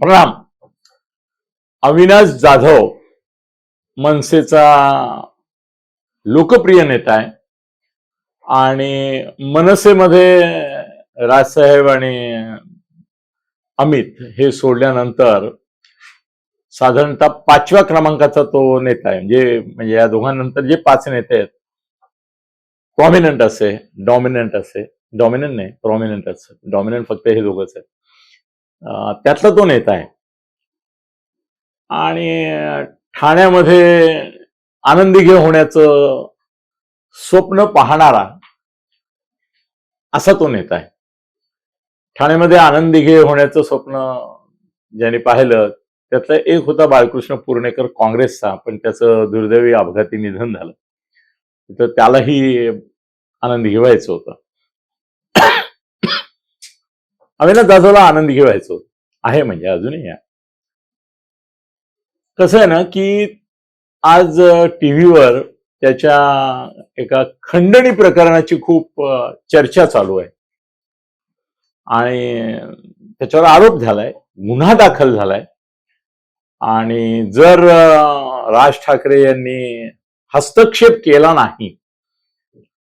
प्रणाम अविनाश जाधव मनसेचा लोकप्रिय नेता आहे. आणि मनसेमध्ये राजसाहेब आणि अमित हे सोडल्यानंतर साधारणतः पाचव्या क्रमांकाचा तो नेता आहे. म्हणजे म्हणजे या दोघांनंतर जे पाच नेते आहेत प्रॉमिनंट असे डॉमिनंट असे. डॉमिनंट नाही प्रॉमिनंट असे. डॉमिनंट फक्त हे दोघंच आहेत. त्यातला तो नेता आहे. आणि ठाण्यामध्ये आनंदी घे होण्याचं स्वप्न पाहणारा असा तो नेता आहे. ठाण्यामध्ये आनंदी घे होण्याचं स्वप्न ज्यांनी पाहिलं त्यातला एक होता बाळकृष्ण पूर्णेकर काँग्रेसचा पण त्याचं दुर्दैवी अपघाती निधन झालं. तर त्यालाही आनंदी घेवायचं होतं. आम्ही ना आनंदी आनंद घेवायचो. आहे म्हणजे अजूनही कसं आहे ना की आज टीव्हीवर त्याच्या एका खंडणी प्रकरणाची खूप चर्चा चालू आहे. आणि त्याच्यावर आरोप झालाय गुन्हा दाखल झालाय. आणि जर राज ठाकरे यांनी हस्तक्षेप केला नाही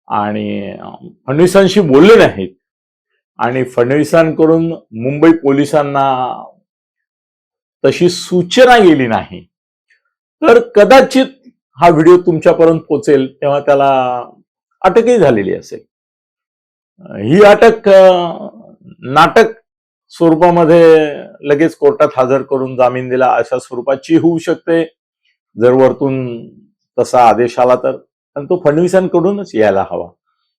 आणि फडणवीसांशी बोलले नाहीत आणि फडणवीसांकडून मुंबई पोलिसांना तशी सूचना गेली नाही. तर कदाचित हा व्हिडिओ तुमच्यापर्यंत पोचेल तेव्हा त्याला अटकही झालेली असेल. ही अटक नाटक स्वरूपामध्ये लगेच कोर्टात हजर करून जामीन दिला अशा स्वरूपाची होऊ शकते. जर वरतून तसा आदेश आला तर आणि तो फडणवीसांकडूनच यायला हवा.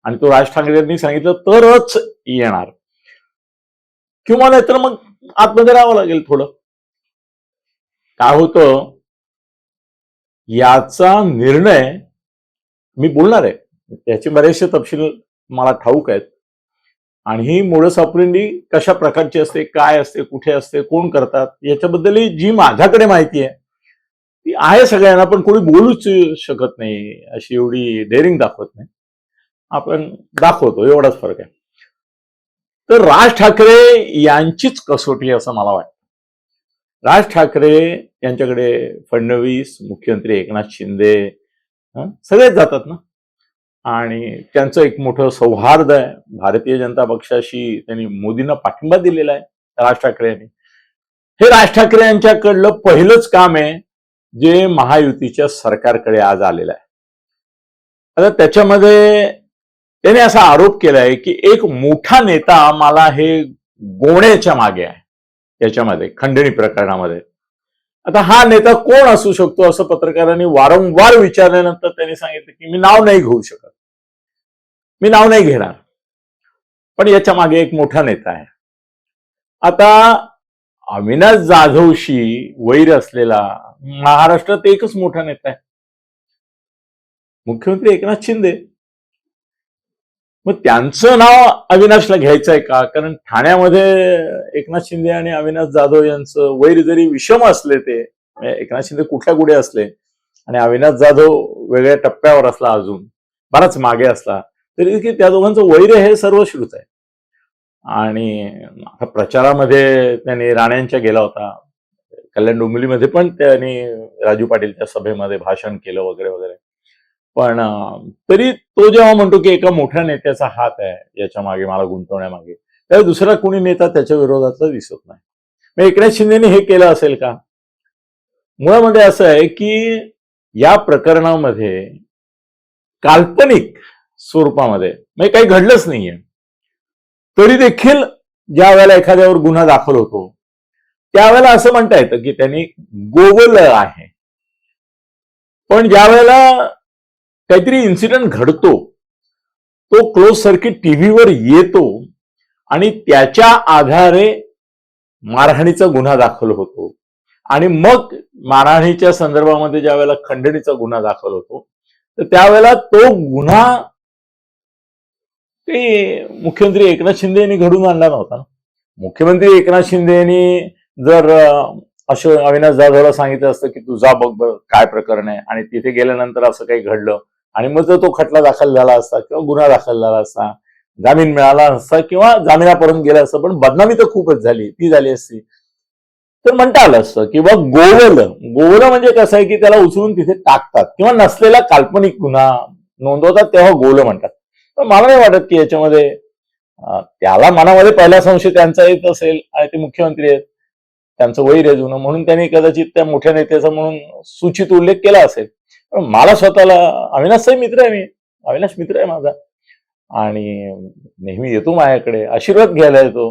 आणि तो राज ठाकरे यांनी सांगितलं तरच येणार. किंवा नाहीतर मग आतमध्ये राहावं लागेल थोडं. काय होतं याचा निर्णय मी बोलणार आहे. याचे बरेचसे तपशील मला ठाऊक आहेत. आणि ही मोडस सापरिंडी कशा प्रकारची असते काय असते कुठे असते कोण करतात याच्याबद्दल जी माझ्याकडे माहिती आहे ती आहे सगळ्यांना पण कोणी बोलूच शकत नाही अशी एवढी डेअरिंग दाखवत नाही. आपण दाखवतो एवढाच फरक आहे. तर राज ठाकरे यांचीच कसोटी असं मला वाटतं. राज ठाकरे यांच्याकडे फडणवीस मुख्यमंत्री एकनाथ शिंदे सगळेच जातात ना. आणि त्यांचं एक मोठं सौहार्द आहे. भारतीय जनता पक्षाशी त्यांनी मोदींना पाठिंबा दिलेला आहे राज ठाकरे यांनी. हे राज ठाकरे यांच्याकडलं पहिलंच काम आहे जे महायुतीच्या सरकारकडे आज आलेलं आहे. आता त्याच्यामध्ये त्याने असा आरोप केलाय की एक मोठा नेता मला हे गोण्याच्या मागे आहे. याच्यामध्ये खंडणी प्रकरणामध्ये. आता हा नेता कोण असू शकतो असं पत्रकारांनी वारंवार विचारल्यानंतर त्यांनी सांगितलं की मी नाव नाही घेऊ शकत. मी नाव नाही घेणार. पण याच्या मागे एक मोठा नेता आहे. आता अविनाश जाधवशी वैर असलेला महाराष्ट्रात एकच मोठा नेता आहे. मुख्यमंत्री एकनाथ शिंदे. मग त्यांचं नाव अविनाशला घ्यायचं आहे का? कारण ठाण्यामध्ये एकनाथ शिंदे आणि अविनाश जाधव यांचं वैर जरी विषम असले ते म्हणजे एकनाथ शिंदे कुठल्या कुठे असले आणि अविनाश जाधव वेगळ्या टप्प्यावर असला अजून बराच मागे असला तरी की त्या दोघांचं वैर हे सर्व श्रुत आहे. आणि आता प्रचारामध्ये त्यांनी राण्यांच्या गेला होता. कल्याण डोंबिवलीमध्ये पण त्यांनी राजू पाटीलच्या सभेमध्ये भाषण केलं वगैरे वगैरे. पण तरी तो जेव्हा म्हणतो की एका मोठ्या नेत्याचा हात आहे याच्या मागे मला गुंतवण्यामागे तेव्हा दुसरा कोणी नेता त्याच्या विरोधातला दिसत नाही. मग एकनाथ शिंदेने हे केलं असेल का? मुळामध्ये म्हणजे असं आहे की या प्रकरणामध्ये काल्पनिक स्वरूपामध्ये म्हणजे काही घडलंच नाहीये. तरी देखील ज्या वेळेला एखाद्यावर गुन्हा दाखल होतो त्यावेळेला असं म्हणता येतं की त्यांनी गोवलं आहे. पण ज्या वेळेला काहीतरी इन्सिडेंट घडतो. तो क्लोज सर्किट टीव्हीवर येतो आणि त्याच्या आधारे मारहाणीचा गुन्हा दाखल होतो. आणि मग मारहाणीच्या संदर्भामध्ये ज्या वेळेला खंडणीचा गुन्हा दाखल होतो तर त्यावेळेला तो गुन्हा ते मुख्यमंत्री एकनाथ शिंदे यांनी घडून आणला नव्हता. मुख्यमंत्री एकनाथ शिंदे यांनी जर अशोक असं अविनाश जाधवला सांगितलं असतं की तू जा बघ बघ काय प्रकरण आहे. आणि तिथे गेल्यानंतर असं काही घडलं. आणि मग जर तो खटला दाखल झाला असता किंवा गुन्हा दाखल झाला असता जामीन मिळाला असता किंवा जामिनापर्यंत गेला असता पण बदनामी तर खूपच झाली ती झाली असती. तर म्हणता आलं असतं किंवा गोवलं गोवलं म्हणजे कसं आहे की त्याला उचलून तिथे टाकतात किंवा नसलेला काल्पनिक गुन्हा नोंदवतात तेव्हा गोवलं म्हणतात. तर मला नाही वाटत की याच्यामध्ये त्याला मनामध्ये पहिला संशय त्यांचा येत असेल आणि ते मुख्यमंत्री आहेत त्यांचं वैर आहे जुनं म्हणून त्यांनी कदाचित त्या मोठ्या नेत्याचा म्हणून सूचित उल्लेख केला असेल. मला स्वतःला अविनाशचाही मित्र आहे मी. अविनाश मित्र आहे माझा. आणि नेहमी येतो माझ्याकडे आशीर्वाद घ्यायला येतो.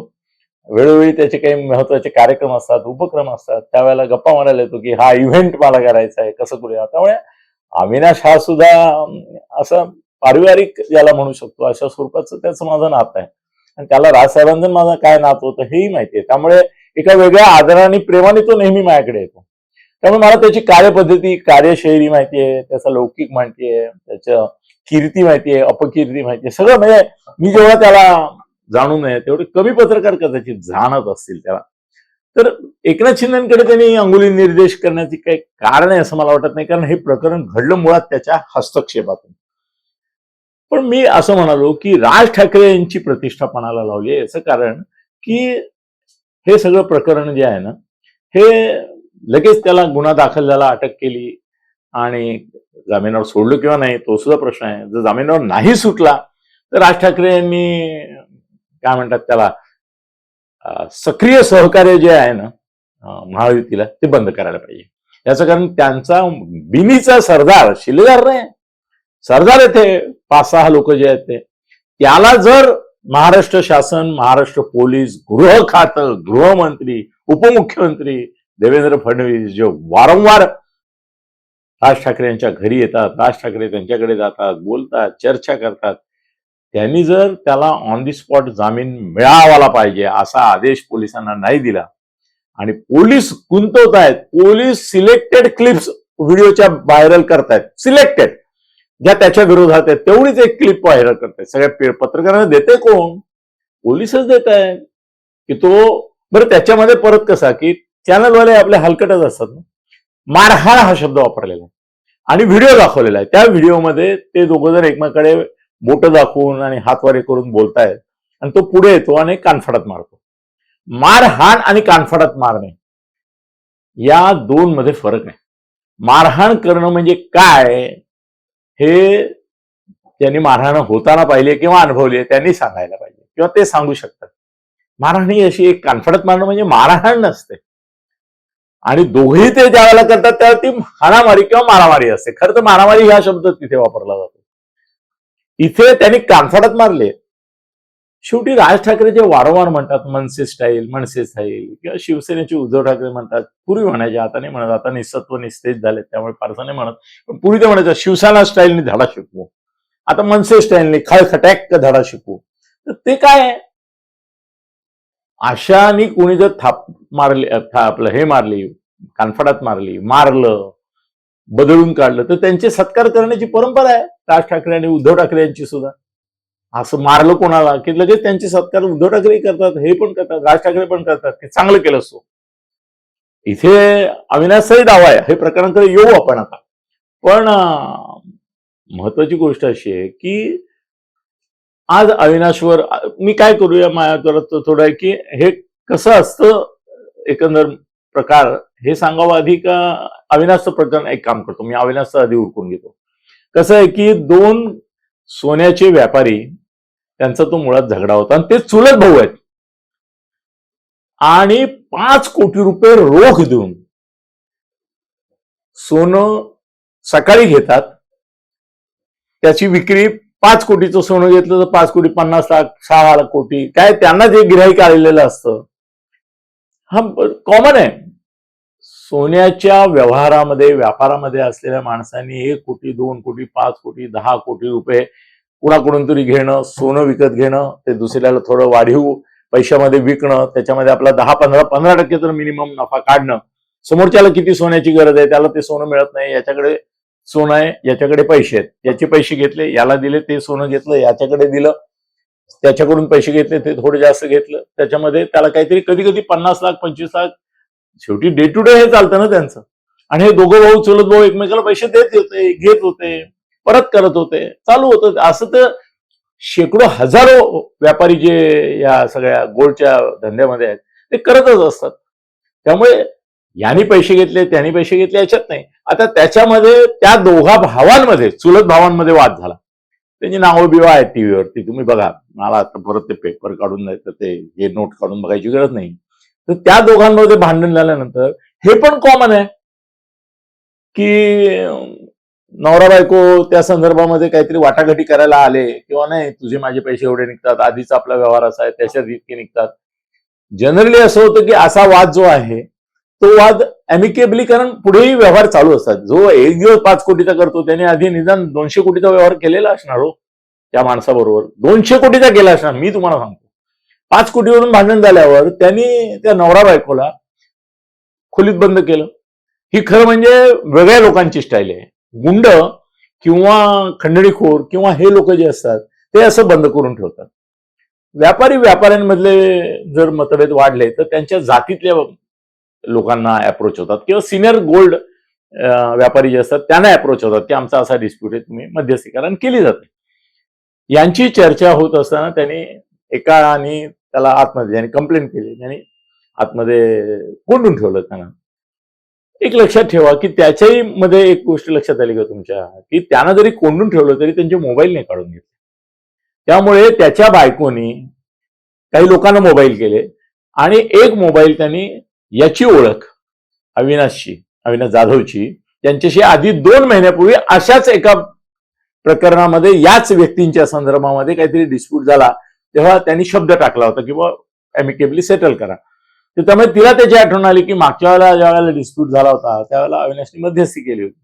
वेळोवेळी त्याचे काही महत्त्वाचे कार्यक्रम असतात उपक्रम असतात. त्यावेळेला गप्पा मारायला येतो की हा इव्हेंट मला करायचा आहे कसं करूया? त्यामुळे अविनाश हा सुद्धा असा पारिवारिक ज्याला म्हणू शकतो. अशा स्वरूपाचं त्याचं माझं नातं आहे. आणि त्याला राजसाहेबांचं माझं काय नातं होतं हेही माहिती आहे. त्यामुळे एका वेगळ्या आदराने प्रेमाने तो नेहमी माझ्याकडे येतो. त्यामुळे मला त्याची कार्यपद्धती कार्यशैली माहिती आहे त्याचा लौकिक माहिती आहे त्याच्या कीर्ती माहिती आहे अपकीर्ती माहिती आहे सगळं म्हणजे मी जेव्हा त्याला जाणू नये तेवढे कमी पत्रकार कदाचित जाणत असतील त्याला. तर एकनाथ शिंदेकडे त्यांनी अंगुली निर्देश करण्याची काही कारण आहे असं मला वाटत नाही कारण हे प्रकरण घडलं मुळात त्याच्या हस्तक्षेपातून. पण मी असं म्हणालो की राज ठाकरे यांची प्रतिष्ठा पणाला लावली आहे याचं कारण की हे सगळं प्रकरण जे आहे ना हे लगेच त्याला गुन्हा दाखल झाला अटक केली आणि जामिनावर सोडलं किंवा नाही तो सुद्धा प्रश्न आहे. जर जामिनावर नाही सुटला तर राज ठाकरे यांनी काय म्हणतात त्याला सक्रिय सहकार्य जे आहे ना महायुतीला ते बंद करायला पाहिजे. याचं कारण त्यांचा बिनीचा सरदार शिलेदार नाही. सरदार येथे पाच सहा लोक जे आहेत ते. त्याला जर महाराष्ट्र शासन महाराष्ट्र पोलीस गृह खातं गृहमंत्री उपमुख्यमंत्री देवेंद्र फडणवीस जे वारंवार राज ठाकरे यांच्या घरी येतात राज ठाकरे त्यांच्याकडे जातात बोलतात चर्चा करतात. त्यांनी जर त्याला ऑन दी स्पॉट जामीन मिळावाला पाहिजे असा आदेश पोलिसांना नाही दिला आणि पोलीस गुंतवत आहेत पोलीस सिलेक्टेड क्लिप्स व्हिडिओच्या व्हायरल करतायत सिलेक्टेड. ज्या त्याच्या विरोधात आहेत तेवढीच एक क्लिप व्हायरल करतायत. सगळ्या पत्रकारांना देते कोण? पोलीसच देत आहेत की तो बरं त्याच्यामध्ये परत कसा? की चॅनलवाले आपले हलकटच असतात ना. मारहाण हा शब्द वापरलेला आहे. आणि व्हिडिओ दाखवलेला आहे. त्या व्हिडिओमध्ये ते दोघं जण एकमेकाकडे बोट दाखवून आणि हातवारे करून बोलतायत. आणि तो पुढे येतो आणि कानफडात मारतो. मारहाण आणि कानफडात मारणे या दोन मध्ये फरक आहे मारहाण करणं म्हणजे काय हे ज्यांनी मारहाण होताना पाहिले किंवा अनुभवली त्यांनी सांगायला पाहिजे. किंवा ते सांगू शकतात. मारहाण ही अशी एक कानफडत मारणं म्हणजे मारहाण नसते. आणि दोघेही ते ज्या वेळेला करतात त्यावेळेला ती हाणामारी किंवा मारामारी असते. खरं तर मारामारी हा शब्द तिथे वापरला जातो. इथे त्यांनी कानफडत मारले. शेवटी राज ठाकरे जे वारंवार म्हणतात मनसे स्टाईल मनसे स्टाईल किंवा शिवसेनेचे उद्धव ठाकरे म्हणतात पूर्वी म्हणायचे आता नाही म्हणत आता निसत्व निस्तेज झाले त्यामुळे फारसा नाही म्हणत. पण पूर्वी ते म्हणायचं शिवसेना स्टाईलने धडा शिकवू. आता मनसे स्टाईलने खळखटॅक धडा शिकवू. तर ते काय आहे? अशाने कोणी जर थाप मारले था- आपलं हे मारली कानफडात मारली मारलं बदलून काढलं तर त्यांचे सत्कार करण्याची परंपरा आहे. राज ठाकरे आणि उद्धव ठाकरे यांची सुद्धा. असं मारलं कोणाला की लगेच त्यांचे सत्कार उद्धव ठाकरे करतात हे पण करतात राज ठाकरे पण करतात की चांगलं केलं असतो इथे अविनाशही दावा आहे हे प्रकरणाकडे येऊ आपण आता. पण महत्वाची गोष्ट अशी आहे की आज अविनाशवर मी काय करूया माझ्या थोडं आहे की हे कसं असतं एकंदर प्रकार हे सांगावं आधी का अविनाशचं प्रकरण एक काम करतो मी अविनाशचं आधी उरकून घेतो. कसं आहे की दोन सोन्याचे व्यापारी त्यांचा तो मुळात झगडा होता आणि ते चुलत भाऊ आहेत. आणि पाच कोटी रुपये रोख देऊन सोनं सकाळी घेतात त्याची विक्री पाच कोटीचं सोनं घेतलं तर पाच कोटी पन्नास लाख सहा लाख कोटी. काय त्यांना जे गिराईक आलेलं असतं हा कॉमन आहे. सोन्याच्या व्यवहारामध्ये व्यापारामध्ये असलेल्या माणसांनी एक कोटी दोन कोटी पाच कोटी दहा कोटी रुपये कुणाकडून तरी घेणं सोनं विकत घेणं ते दुसऱ्याला थोडं वाढीव पैशामध्ये विकणं त्याच्यामध्ये आपला दहा पंधरा पंधरा टक्के तर मिनिमम नफा काढणं. समोरच्याला किती सोन्याची गरज आहे त्याला ते सोनं मिळत नाही याच्याकडे सोनं आहे याच्याकडे पैसे आहेत. याचे पैसे घेतले याला दिले ते सोनं घेतलं याच्याकडे दिलं त्याच्याकडून पैसे घेतले ते थोडे जास्त घेतलं. त्याच्यामध्ये त्याला काहीतरी कधी कधी पन्नास लाख पंचवीस लाख शेवटी डे टू डे हे चालतं ना त्यांचं. आणि हे दोघं भाऊ चुलत भाऊ एकमेकाला पैसे देत होते घेत होते परत करत होते चालू होतं. असं तर शेकडो हजारो व्यापारी जे या सगळ्या गोल्डच्या धंद्यामध्ये आहेत ते करतच असतात. त्यामुळे यांनी पैसे घेतले त्यांनी पैसे घेतले याच्यात नाही. आता त्याच्यामध्ये त्या दोघा भावांमध्ये चुलत भावांमध्ये वाद झाला. त्यांची नावं बिवा आहेत टीव्हीवरती तुम्ही बघा. मला आता परत ते पेपर काढून नाही तर ते हे नोट काढून बघायची गरज नाही. तर त्या दोघांमध्ये भांडण झाल्यानंतर हे पण कॉमन आहे की नवरा बायको त्या संदर्भामध्ये काहीतरी वाटाघाटी करायला आले किंवा नाही तुझे माझे पैसे एवढे निघतात आधीच आपला व्यवहार असा आहे त्याच्यात इतके निघतात. जनरली असं होतं की असा वाद जो आहे तो वाद अमिकेबली कारण पुढेही व्यवहार चालू असतात. जो एक दिवस पाच कोटीचा करतो त्याने आधी निदान दोनशे कोटीचा व्यवहार केलेला असणार हो त्या माणसाबरोबर. दोनशे कोटीचा केला असणार मी तुम्हाला सांगतो. पाच कोटीवरून भांडण झाल्यावर त्यांनी त्या नवरा बायकोला खोलीत बंद केलं. ही खरं म्हणजे वेगळ्या लोकांची स्टाईल आहे. गुंड किंवा खंडणीखोर किंवा हे लोक जे असतात ते असं बंद करून ठेवतात. व्यापारी व्यापाऱ्यांमधले जर मतभेद वाढले तर त्यांच्या जातीतल्या लोकांना अप्रोच होतात. किंवा सिनियर गोल्ड व्यापारी जे असतात त्यांना अप्रोच होतात की आमचा असा डिस्प्यूट आहे तुम्ही मध्यस्थी कारण केली जाते. यांची चर्चा होत असताना त्यांनी एका आणि त्याला आतमध्ये त्यांनी कंप्लेंट केली. त्यांनी आतमध्ये कोंडून ठेवलं त्यांना. एक लक्षात ठेवा की त्याच्याही मध्ये एक गोष्ट लक्षात आली का तुमच्या? की त्यांना जरी कोंडून ठेवलं तरी त्यांचे मोबाईल नाही काढून घेतले. त्यामुळे त्याच्या बायकोनी काही लोकांना मोबाईल केले आणि एक मोबाईल त्यांनी याची ओळख अविनाशची अविनाश जाधवची त्यांच्याशी आधी दोन महिन्यापूर्वी अशाच एका प्रकरणामध्ये याच व्यक्तींच्या संदर्भामध्ये काहीतरी डिस्प्यूट झाला तेव्हा त्यांनी शब्द टाकला होता की बुवा अमिकेबली सेटल करा. तर त्यामुळे तिला त्याची आठवण आली की मागच्या वेळेला ज्या वेळेला डिस्प्यूट झाला होता त्यावेळेला अविनाशने मध्यस्थी केली होती.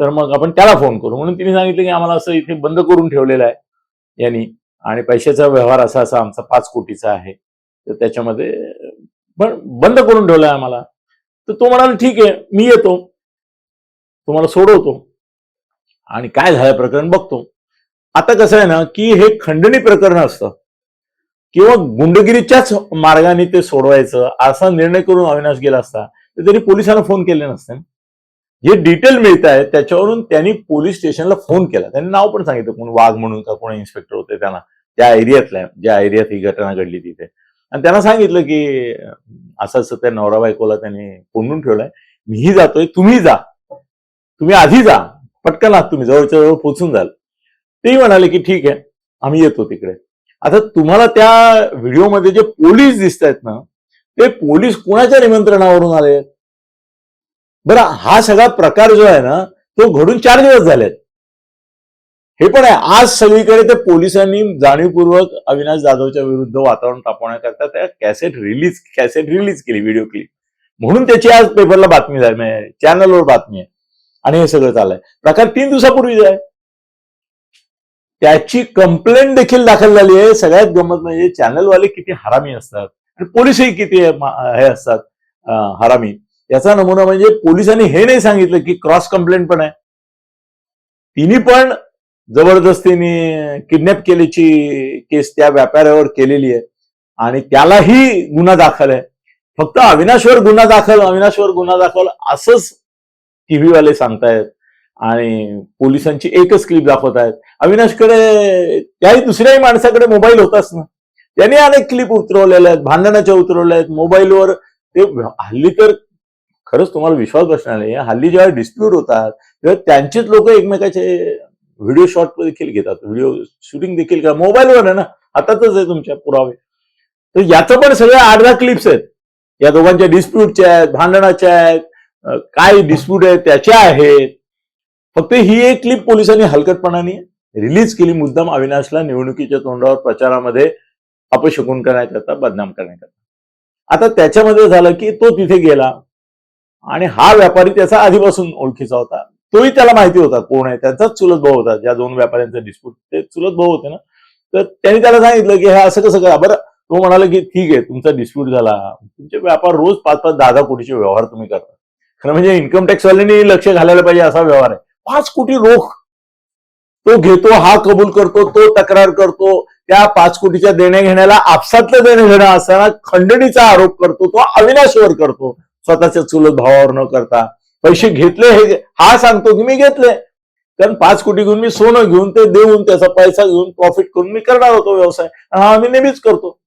तर मग आपण त्याला फोन करू. म्हणून तिने सांगितलं की आम्हाला असं इथे बंद करून ठेवलेलं आहे यांनी. आणि पैशाचा व्यवहार असा असा आमचा पाच कोटीचा आहे. तर त्याच्यामध्ये पण बंद करून ठेवलाय आम्हाला. तर तो म्हणाला ठीक आहे मी येतो. तुम्हाला सोडवतो. आणि काय झालं प्रकरण बघतो. आता कसं आहे ना की हे खंडणी प्रकरण असतं. किंवा गुंडगिरीच्याच मार्गाने ते सोडवायचं असा निर्णय करून अविनाश गेला असता तर त्यांनी पोलिसांना फोन केले नसते. जे डिटेल मिळत आहे त्याच्यावरून त्यांनी पोलीस स्टेशनला फोन केला. त्यांनी नाव पण सांगितलं कोण वाघ म्हणून का कोण इन्स्पेक्टर होते त्यांना. त्या एरियातल्या ज्या एरियात ही घटना घडली तिथे. आणि त्यांना सांगितलं की असं असं त्या नवरा बायकोला त्यांनी कोंडून ठेवलंय. मीही जातोय तुम्ही जा. तुम्ही आधी जा. पटकन आहात तुम्ही जवळच्या जवळ पोचून जाल. तेही म्हणाले की ठीक आहे आम्ही येतो तिकडे. आता तुम्हाला त्या व्हिडिओमध्ये जे पोलीस दिसत आहेत ना ते पोलीस कुणाच्या निमंत्रणावरून आले बरं हा सगळा प्रकार जो आहे ना तो घडून चार दिवस झालेत. हे पण आहे. आज सगळीकडे ते पोलिसांनी जाणीवपूर्वक अविनाश जाधवच्या विरुद्ध वातावरण तापवण्याकरता त्या कॅसेट रिलीज कॅसेट रिलीज केली व्हिडिओ क्लिप म्हणून त्याची आज पेपरला बातमी झाली. म्हणजे चॅनलवर बातमी आहे. आणि हे सगळं चाललंय. प्रकार तीन दिवसापूर्वी आहे त्याची कंप्लेंट देखील दाखल झाली आहे. सगळ्यात गंमत म्हणजे चॅनलवाले किती हरामी असतात. आणि पोलिसही किती हे असतात हरामी. याचा नमुना म्हणजे पोलिसांनी हे नाही सांगितलं की क्रॉस कंप्लेंट पण आहे. तिने पण जबरदस्तीने किडनॅप केल्याची केस त्या व्यापाऱ्यावर केलेली आहे. आणि त्यालाही गुन्हा दाखल आहे. फक्त अविनाशवर गुन्हा दाखल अविनाशवर गुन्हा दाखल असंच टीव्ही वाले सांगतायत. आणि पोलिसांची एकच क्लिप दाखवत आहेत. अविनाशकडे त्याही दुसऱ्याही माणसाकडे मोबाईल होताच ना. त्यांनी अनेक क्लिप उतरवलेल्या आहेत भांडणाच्या उतरवल्या आहेत. मोबाईलवर ते हल्ली तर खरंच तुम्हाला विश्वास बसणार नाही. हल्ली जेव्हा डिस्प्यूट होतात तेव्हा त्यांचेच लोक एकमेकाचे व्हिडिओ शॉट देखील घेतात. व्हिडिओ शूटिंग देखील का मोबाईलवर आहे ना? हातातच आहे तुमच्या पुरावे. तर याचं पण सगळ्या आठ दहा क्लिप्स आहेत. या दोघांच्या डिस्प्यूटच्या आहेत भांडणाच्या आहेत काय डिस्प्यूट आहे त्याच्या आहेत. फक्त ही एक क्लिप पोलिसांनी हलकटपणाने रिलीज केली. मुद्दाम अविनाशला निवडणुकीच्या तोंडावर प्रचारामध्ये अपशकून करण्याकरता बदनाम करण्याकरता. आता त्याच्यामध्ये झालं की तो तिथे गेला आणि हा व्यापारी त्याचा आधीपासून ओळखीचा होता. तोही त्याला माहिती होता कोण आहे. त्यांचाच चुलत भाऊ होता. ज्या दोन व्यापाऱ्यांचा डिस्प्यूट ते चुलत भाऊ होते ना. तर त्यांनी त्याला सांगितलं की हे असं कसं करा. बरं तो म्हणाला की ठीक आहे तुमचा डिस्प्यूट झाला. तुमचे व्यापार रोज पाच पाच दहा दहा कोटीचे व्यवहार तुम्ही करता. खरं म्हणजे इन्कम टॅक्स वाल्यांनी लक्ष घालायला पाहिजे असा व्यवहार आहे. पाच कोटी रोख. तो घेतो हा कबूल करतो तो तक्रार करतो. त्या पाच कोटीच्या देण्या घेण्याला आपसातलं देणं घेणं असताना खंडणीचा आरोप करतो तो अविनाशवर करतो. स्वतःच्या चुलत भावावर न करता. पैसे घेतले हे हा सांगतो की मी घेतले. कारण पाच कोटी घेऊन मी सोनं घेऊन ते देऊन त्याचा पैसा घेऊन प्रॉफिट करून मी करणार होतो व्यवसाय. हा आम्ही नेहमीच करतो.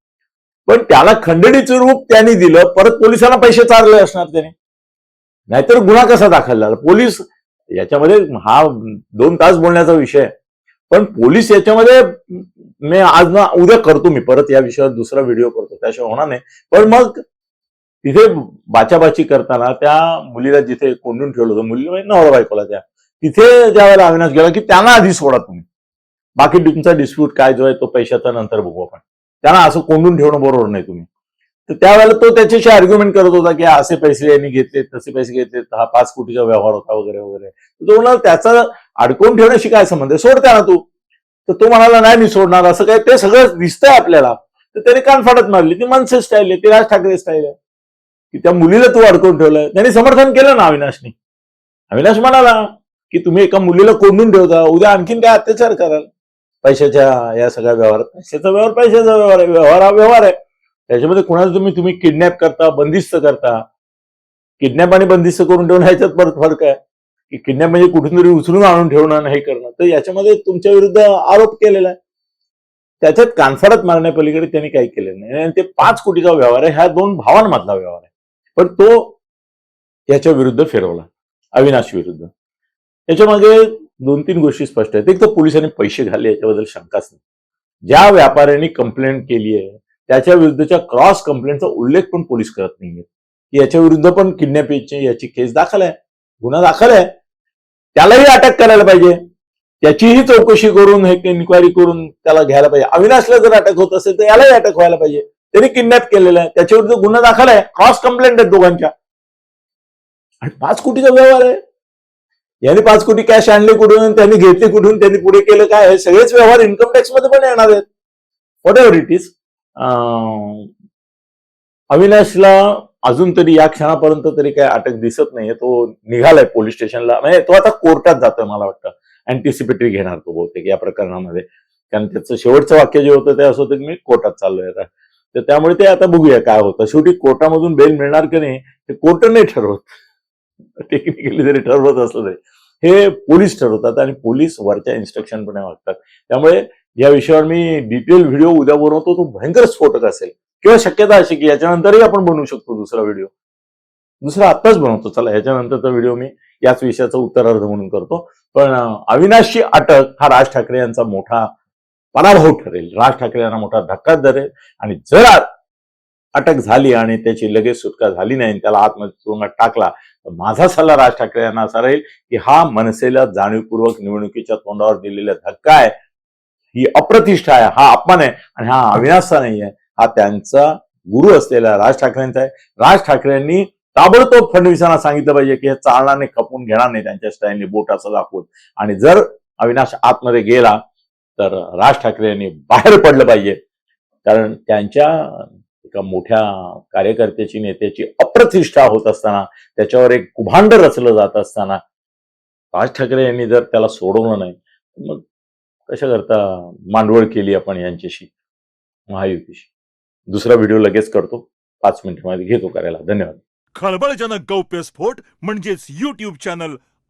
पण त्याला खंडणीचं रूप त्यांनी दिलं परत पोलिसांना पैसे चारले असणार त्याने. नाहीतर गुन्हा कसा दाखल झाला? पोलीस याच्यामध्ये हा दोन तास बोलण्याचा विषय आहे. पण पोलीस याच्यामध्ये मी आज ना उद्या करतो मी परत या विषयावर दुसरा व्हिडिओ करतो त्याशिवाय होणार नाही. पण मग तिथे बाचाबाची करताना त्या मुलीला जिथे कोंडून ठेवलं होतं मुलीला म्हणजे नवरा बायकोला त्या. तिथे ज्या वेळेला अविनाश गेला की त्यांना आधी सोडा तुम्ही. बाकी तुमचा डिस्प्यूट काय जो आहे तो पैशाचा नंतर बघू आपण. त्यांना असं कोंडून ठेवणं बरोबर नाही तुम्ही. तर त्यावेळेला तो त्याच्याशी आर्ग्युमेंट करत होता की असे पैसे यांनी घेतले तसे पैसे घेतले हा पाच कोटीचा व्यवहार होता वगैरे वगैरे. तो म्हणाला त्याचा अडकवून ठेवण्याशी काय संबंध आहे? सोडत्या ना तू. तर तो म्हणाला नाही मी सोडणार. असं काय ते सगळं दिसतंय आपल्याला. तर त्याने कानफाडत मारली. ती मनसे स्टाईल आहे ती राज ठाकरे स्टाईल आहे. की त्या मुलीला तू अडकून ठेवलंय. त्यांनी समर्थन केलं ना अविनाशनी. अविनाश म्हणाला की तुम्ही एका मुलीला कोंडून ठेवता उद्या आणखीन काय अत्याचार कराल? पैशाच्या या सगळ्या व्यवहारात. पैशाचा व्यवहार पैशाचा व्यवहार आहे. व्यवहार हा व्यवहार आहे. त्याच्यामध्ये कुणाला तुम्ही तुम्ही किडनॅप करता बंदिस्त करता? किडनॅप आणि बंदिस्त करून ठेवणं ह्याच्यात परत फरक आहे. की किडनॅप म्हणजे कुठून तरी उचलून आणून ठेवणं आणि हे करणं. तर याच्यामध्ये तुमच्या विरुद्ध आरोप केलेला आहे. त्याच्यात कानफाडात मारण्यापलीकडे त्यांनी काही केलेलं नाही. आणि ते पाच कोटीचा व्यवहार आहे. ह्या दोन भावांमधला व्यवहार आहे. पण तो याच्या विरुद्ध फिरवला. अविनाश विरुद्ध. याच्यामागे दोन तीन गोष्टी स्पष्ट आहेत. एक तर पोलिसांनी पैसे घालले याच्याबद्दल शंकाच नाही. ज्या व्यापाऱ्यांनी कंप्लेंट केली आहे त्याच्या विरुद्धच्या क्रॉस कंप्लेंटचा उल्लेख पण पोलीस करत नाहीये की याच्या विरुद्ध पण किडनॅपिंगची याची केस दाखल आहे. गुन्हा दाखल आहे. त्यालाही अटक करायला पाहिजे. त्याचीही चौकशी करून हे इन्क्वायरी करून त्याला घ्यायला पाहिजे. अविनाशला जर अटक होत असेल तर यालाही अटक व्हायला पाहिजे. त्यांनी किडनॅप केलेला आहे. त्याच्या गुन्हा दाखल आहे. क्रॉस कंप्लेंट आहेत दोघांच्या. आणि पाच कोटीचा व्यवहार आहे. यांनी पाच कोटी कॅश आणले कुठून त्यांनी घेतले कुठून? त्यांनी पुढे केलं काय? सगळेच व्यवहार इन्कम टॅक्समध्ये पण येणार आहेत. व्हॉट एव्हर इट इज अविनाशला अजून तरी या क्षणापर्यंत तरी काय अटक दिसत नाहीये. तो निघालाय पोलीस स्टेशनला म्हणजे तो आता कोर्टात जातोय मला वाटतं. अँटिसिपेटरी घेणार तो बहुतेक या प्रकरणामध्ये. कारण त्याचं शेवटचं वाक्य जे होतं ते असं होतं की मी कोर्टात चाललोय आता. तर त्यामुळे ते आता बघूया काय होतं. शेवटी कोर्टामधून बेल मिळणार की नाही ते कोर्ट नाही ठरवत. टेक्निकली जरी ठरवत असलं तरी. हे पोलीस ठरवतात आणि पोलीस वरच्या इन्स्ट्रक्शन पण वागतात. त्यामुळे या विषयावर मी डिटेल व्हिडिओ उद्या बनवतो तो भयंकर स्फोटक असेल. किंवा शक्यता अशी की याच्यानंतरही आपण बनवू शकतो दुसरा व्हिडिओ दुसरा आत्ताच बनवतो. चला याच्यानंतरचा व्हिडिओ मी याच विषयाचा उत्तरार्ध म्हणून करतो. पण अविनाशची अटक हा राज ठाकरे यांचा मोठा पराभव ठरेल. राज ठाकरे यांना मोठा धक्का धरेल. आणि जर अटक झाली आणि त्याची लगेच सुटका झाली नाही आणि त्याला आतमध्ये तुरुंगात टाकला तर माझा सल्ला राज ठाकरे यांना असा राहील की हा मनसेला जाणीवपूर्वक निवडणुकीच्या तोंडावर दिलेला धक्का आहे. ही अप्रतिष्ठा आहे. हा अपमान आहे आणि हा अविनाशचा नाही आहे. हा त्यांचा गुरु असलेला राज ठाकरेंचा आहे. राज ठाकरेंनी ताबडतोब फडणवीसांना सांगितलं पाहिजे की हे चालणार नाही खपून घेणार नाही त्यांच्या स्टाईलने बोट असं दाखवून आणि जर अविनाश आतमध्ये गेला तर राज ठाकरे यांनी बाहेर पडलं पाहिजे. कारण त्यांच्या एका मोठ्या कार्यकर्त्याची नेत्याची अप्रतिष्ठा होत असताना त्याच्यावर एक कुभांड रचलं जात असताना राज ठाकरे यांनी जर त्याला सोडवलं नाही मग कशा करता मांडवळ केली आपण यांच्याशी महायुतीशी? दुसरा व्हिडिओ लगेच करतो. पाच मिनिटांमध्ये घेतो करायला. धन्यवाद. खळबळजनक गौप्यस्फोट म्हणजेच युट्यूब चॅनल